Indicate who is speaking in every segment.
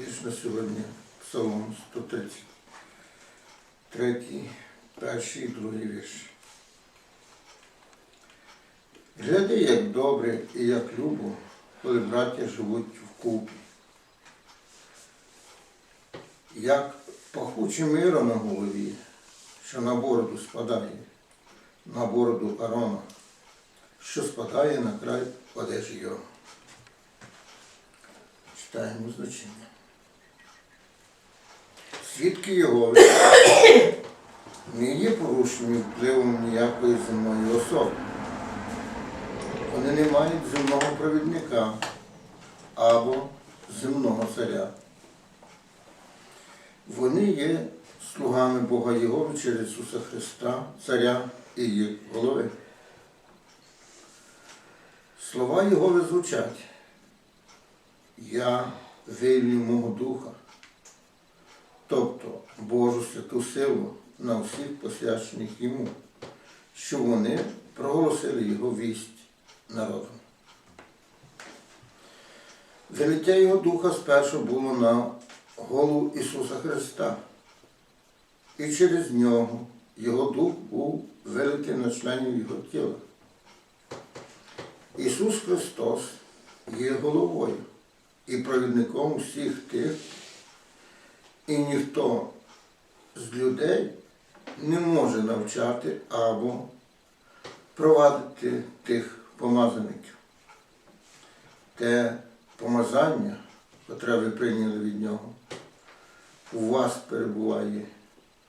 Speaker 1: Вірш на сьогодні Псалом 133, перший і другий вірш. Гляди, як добре і як любо, коли браття живуть вкупі. Як пахуче миро на голові, що на бороду спадає, на бороду Арона, що спадає на край одежі його. Читаємо значення. Свідки його не є порушені впливом ніякої земної особи. Вони не мають земного провідника або земного царя. Вони є слугами Бога Єгови через Ісуса Христа, Царя і їх голови. Слова Єгови звучать. Я вильню мого духа, тобто Божу святу силу на всіх посвячених йому, що вони проголосили його вість народом. Вилиття його духа спершу було на голову Ісуса Христа, і через нього його дух був вилитий на членів його тіла. Ісус Христос є головою і провідником усіх тих, і ніхто з людей не може навчати або провадити тих помазаників. Те помазання, котре ви прийняли від нього, у вас перебуває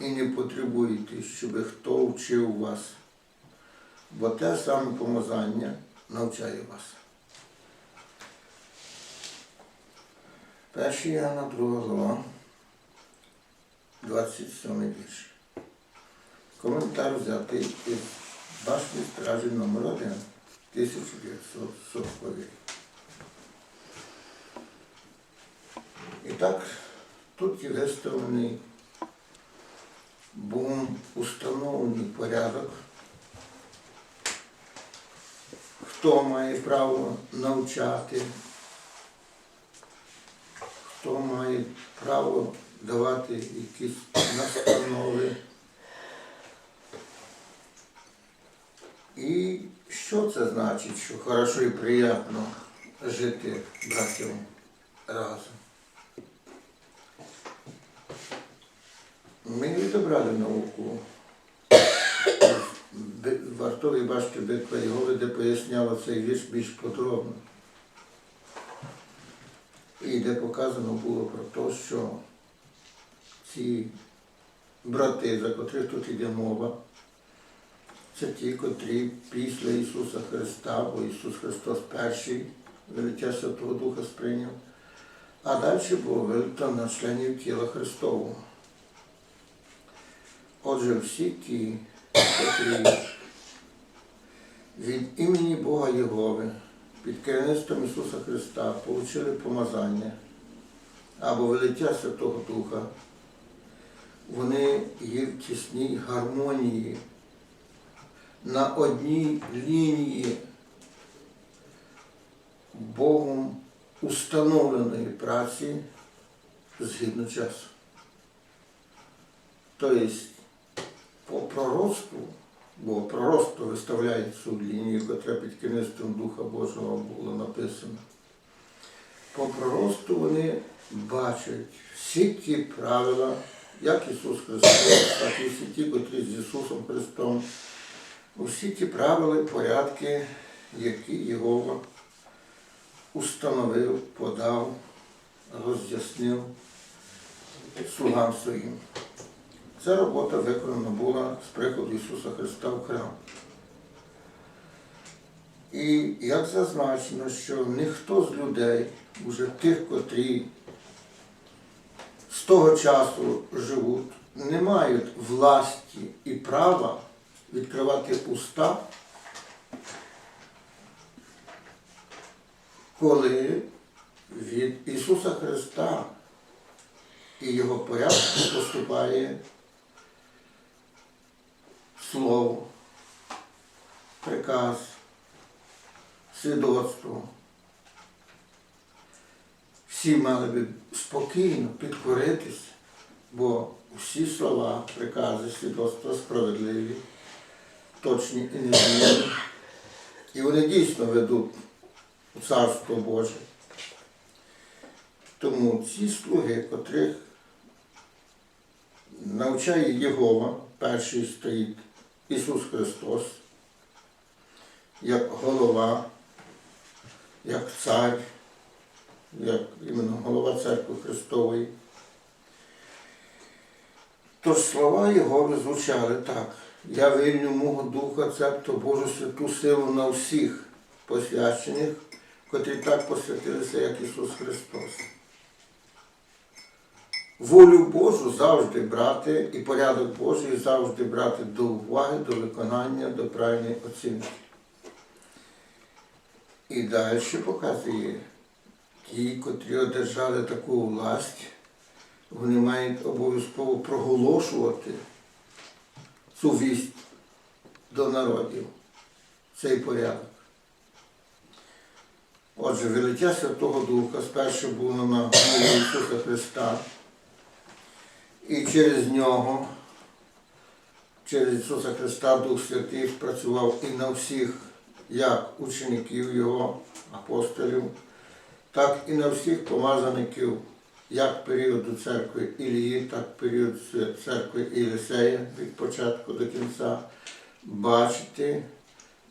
Speaker 1: і не потребуєте, щоб хто вчив вас, бо те саме помазання навчає вас. 1 Іоанна 2 глава, 27 вірш. Коментар взятий із башні стражі номер 1 1940 рік. І так, тут є виставлений був установлений порядок, хто має право навчати, хто має право давати якісь настанови. І що це значить, що хорошо і приємно жити братям разом? Ми відобрали науку Б- вартової башти Битва Єгови, де поясняла цей вірш більш подробно. І де показано було про те, що ці брати, за котрих тут йде мова, це ті, котрі після Ісуса Христа, бо Ісус Христос перший велиття Святого Духа сприйняв, а далі було вилито на членів тіла Христового. Отже, всі ті, котрі від імені Бога Єгови під керівництвом Ісуса Христа отримали помазання або велиття Святого Духа, вони є в тісній гармонії на одній лінії Богом установленої праці згідно часу. Тобто по проросту, бо пророцтво виставляє цю лінію, яка під керівництвом Духа Божого було написано. По проросту вони бачать всі ті правила, як Ісус Христос, так і всі ті, котрі з Ісусом Христом, усі ті правила порядки, які Єгова установив, подав, роз'яснив слугам своїм. Ця робота виконана була з приходу Ісуса Христа в храм. І як зазначено, що ніхто з людей, уже тих, котрі з того часу живуть, не мають власті і права відкривати уста, коли від Ісуса Христа і Його порядку поступає слово, приказ, свідоцтво. Всі мали би спокійно підкоритися, бо всі слова, прикази, свідоцтва справедливі, точні і незмінні. І вони дійсно ведуть у Царство Боже. Тому ці слуги, котрих навчає Єгова, перший стоїть Ісус Христос, як голова, як цар, як іменно голова церкви Христової. Тож слова Єгови звучали так. Я вильню мого духа, цебто Божу святу силу на всіх посвячених, котрі так посвятилися, як Ісус Христос. Волю Божу завжди брати і порядок Божий завжди брати до уваги, до виконання, до правильної оцінки. І далі показує, ті, котрі одержали таку власть, вони мають обов'язково проголошувати цю вість до народів, цей порядок. Отже, велиття Святого Духа спершу було на голові Ісуса Христа, і через нього, через Ісуса Христа Дух Святий працював і на всіх, як учеників Його, апостолів, так і на всіх помазаників, як періоду церкви Ілії, так період церкви Ілісея від початку до кінця, бачити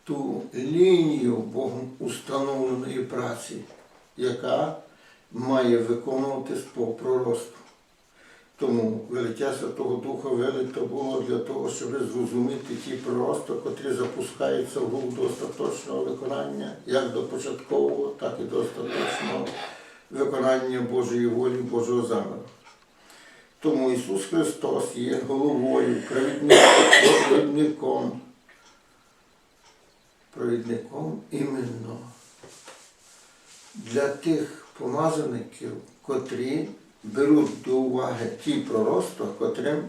Speaker 1: ту лінію Богом установленої праці, яка має виконуватись по пророцтву. Тому велиття Святого Духа велито було для того, щоб зрозуміти ті пророцтва, котрі запускаються в рух до остаточного виконання, як до початкового, так і до остаточного виконання Божої волі, Божого заміру. Тому Ісус Христос є головою, провідником, провідником іменно для тих помазаників, котрі беруть до уваги ті пророцтва, котрим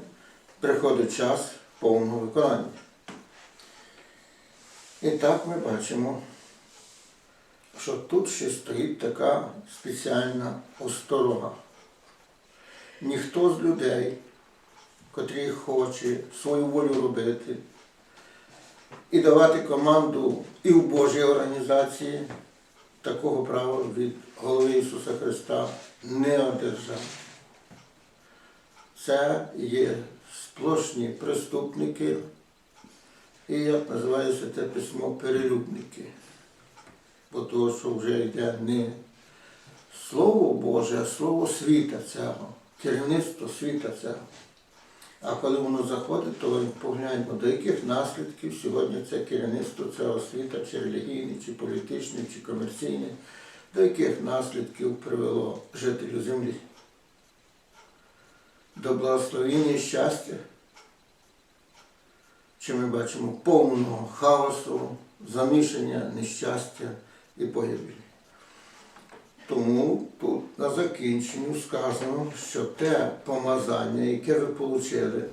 Speaker 1: приходить час повного виконання. І так ми бачимо, що тут ще стоїть така спеціальна осторога. Ніхто з людей, котрий хоче свою волю робити і давати команду і в Божій організації, такого права від голови Ісуса Христа не одержав. Це є сплошні преступники і, як називається це письмо, перелюбники. Бо того, що вже йде не Слово Боже, а слово світа цього, керівництво світа цього. А коли воно заходить, то ми погляньмо, до яких наслідків сьогодні це керівництво цього світа, чи релігійне, чи політичне, чи комерційне, до яких наслідків привело жителів землі. До благословіння і щастя. Чи ми бачимо повного хаосу, замішання, нещастя і погибелі. Тому тут на закінченню сказано, що те помазання, яке ви отримали,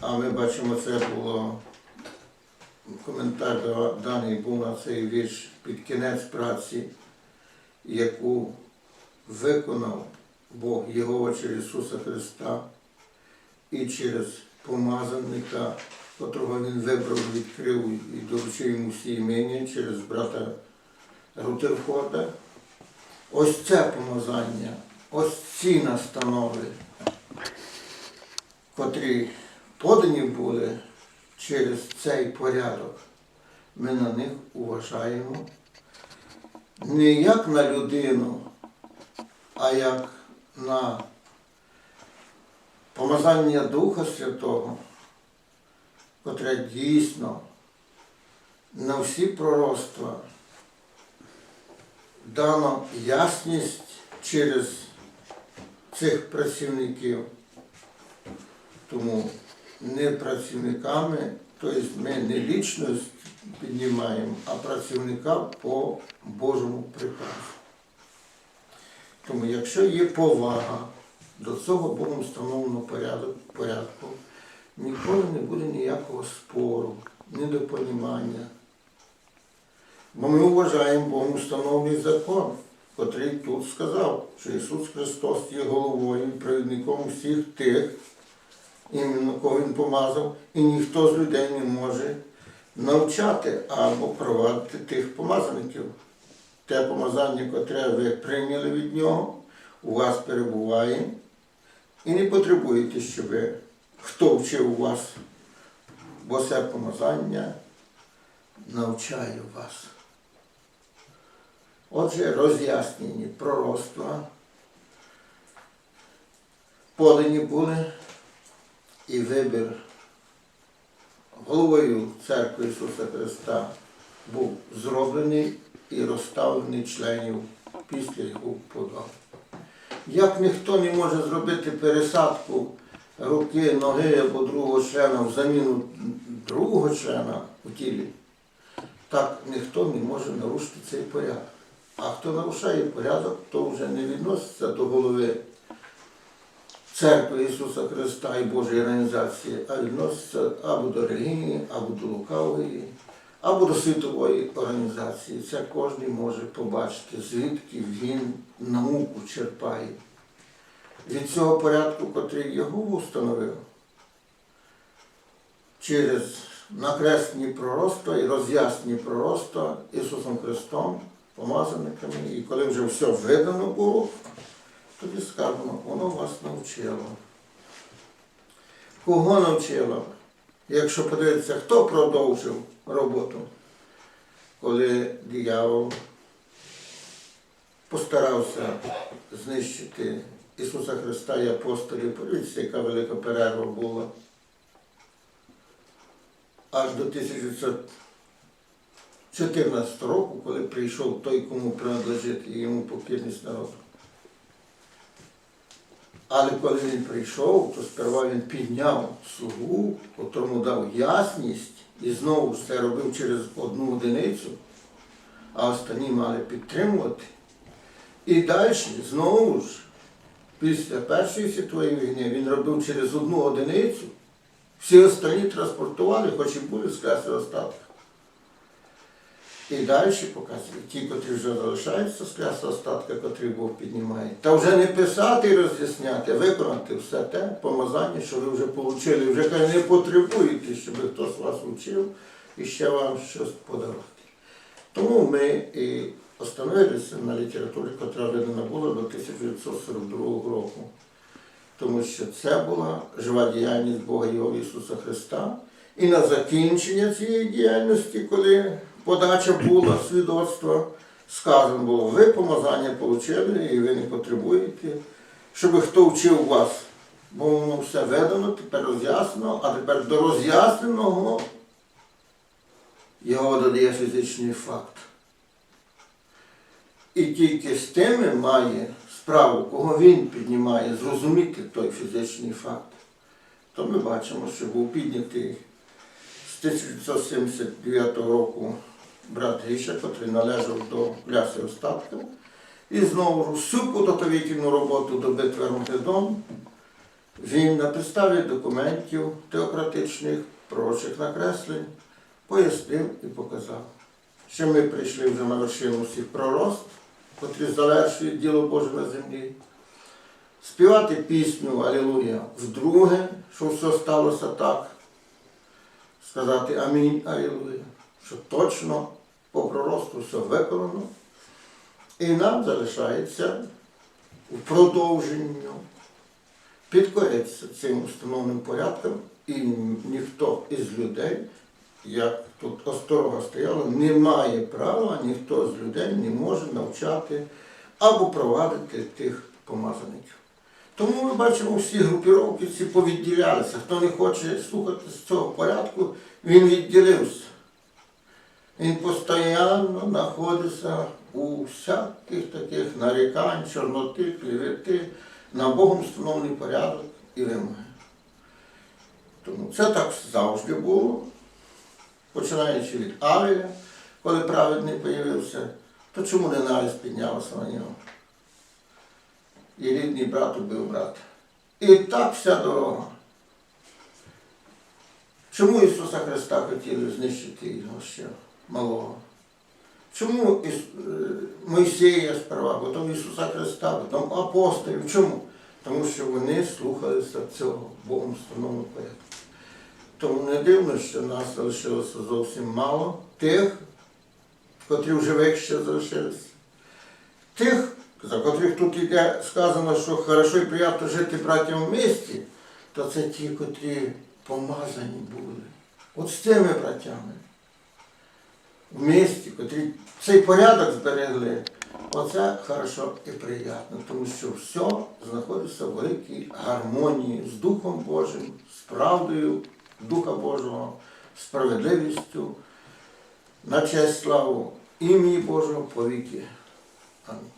Speaker 1: а ми бачимо, це було коментар даний був на цей вірш під кінець праці, яку виконав Бог Єгова через Ісуса Христа і через помазанника, котрого Він вибрав, відкрив і доручив йому всі імені через брата Рутерфорда. Ось це помазання, ось ці настанови, котрі подані були через цей порядок, ми на них уважаємо не як на людину, а як на помазання Духа Святого, котре дійсно на всі пророцтва дано ясність через цих працівників. Тому не працівниками, тобто ми не лічність піднімаємо, а працівника по Божому приказу. Тому якщо є повага до цього Богом встановленого порядок, порядку, ніколи не буде ніякого спору, недопонімання. Бо ми вважаємо Богом встановлений закон. котрий тут сказав, що Ісус Христос є головою і провідником всіх тих, іменно кого Він помазав, і ніхто з людей не може навчати або провадити тих помазаників. Те помазання, котре ви прийняли від нього, у вас перебуває, і не потребуєте, щоб хто вчив вас, бо це помазання навчає вас. Отже, роз'яснені пророцтва подані були і вибір головою церкви Ісуса Христа був зроблений і розставлений членів після його подав. Як ніхто не може зробити пересадку руки, ноги або другого члена в заміну другого члена у тілі, так ніхто не може нарушити цей порядок. А хто нарушає порядок, то вже не відноситься до голови церкви Ісуса Христа і Божої організації, а відноситься або до релігії, або до лукавої, або до світової організації. Це кожен може побачити, звідки він науку черпає. Від цього порядку, котрий його установив, через накреслені пророцтва і роз'яснені пророцтва Ісусом Христом, помазаниками, і коли вже все видано було, тоді сказано, воно вас навчило. Кого навчило? Якщо подивитися, хто продовжив роботу, коли диявол постарався знищити Ісуса Христа і апостолів, подивіться, яка велика перерва була. Аж до 1914 року, коли прийшов той, кому принадлежить і йому покірність народу. Але коли він прийшов, то сперва він підняв слугу, котрому дав ясність, і знову це робив через одну одиницю, а останні мали підтримувати. І далі, знову ж, після Першої світової війни він робив через одну одиницю, всі останні транспортували, хоч і були скресли остатки. І далі показує, ті, котрі вже залишаються з кресла остатка, котрий Бог піднімає. Та вже не писати і роз'ясняти, а виконати все те помазання, що ви вже отримали. Вже не потребуєте, щоб хтось вас вчив і ще вам щось подарувати. Тому ми і остановилися на літературі, яка видана була до 1942 року. Тому що це була жива діяльність Бога Його Ісуса Христа. І на закінчення цієї діяльності, коли подача була свідоцтва, сказано було, ви помазання отримали і ви не потребуєте, щоб хто вчив вас. Бо воно все ведено, тепер роз'яснено, а тепер до роз'ясненого його додає фізичний факт. І тільки з тими має справу, кого він піднімає, зрозуміти той фізичний факт. То ми бачимо, що був піднятий з 1979 року брат Гріша, який належав до пляси остатка. І знову всю підготовительну роботу до битви Армагеддон він на підставі документів теократичних, пророчих накреслень пояснив і показав, що ми прийшли вже на вершину всіх пророст, котрі завершують діло Боже на землі. Співати пісню Алілуя вдруге, що все сталося так. Сказати Амінь Алілуя, що точно по проросту все виконано. І нам залишається у продовженню підкоритися цим установленим порядкам, і ніхто із людей, як тут осторога стояло, не має права, ніхто з людей не може навчати або провадити тих помазаників. Тому ми бачимо, всі групіровки ці повідділялися. Хто не хоче слухати з цього порядку, він відділився. Він постійно знаходиться у всяких таких нарікань, чорноти, клевети, на Богом встановлений порядок і вимоги. Тому це так завжди було. Починаючи від Авеля, коли праведний появився, то чому ненависть піднялася на нього? І рідний брат убив брата. І так вся дорога. Чому Ісуса Христа хотіли знищити його ще малого? Чому е, Мойсея справа, потім Ісуса Христа, потім апостолів? Чому? Тому що вони слухалися цього Богом встановленого порядку. Тому не дивно, що нас залишилося зовсім мало тих, котрі в живих ще залишилися. Тих, за котрих тут іде сказано, що хорошо і приємно жити братям в місті, то це ті, котрі помазані були. От з цими братями в місті, котрі цей порядок зберегли, оце хорошо і приємно, тому що все знаходиться в великій гармонії з Духом Божим, з правдою Духа Божого, справедливістю, на честь славу ім'ї Божого повіки. Амінь.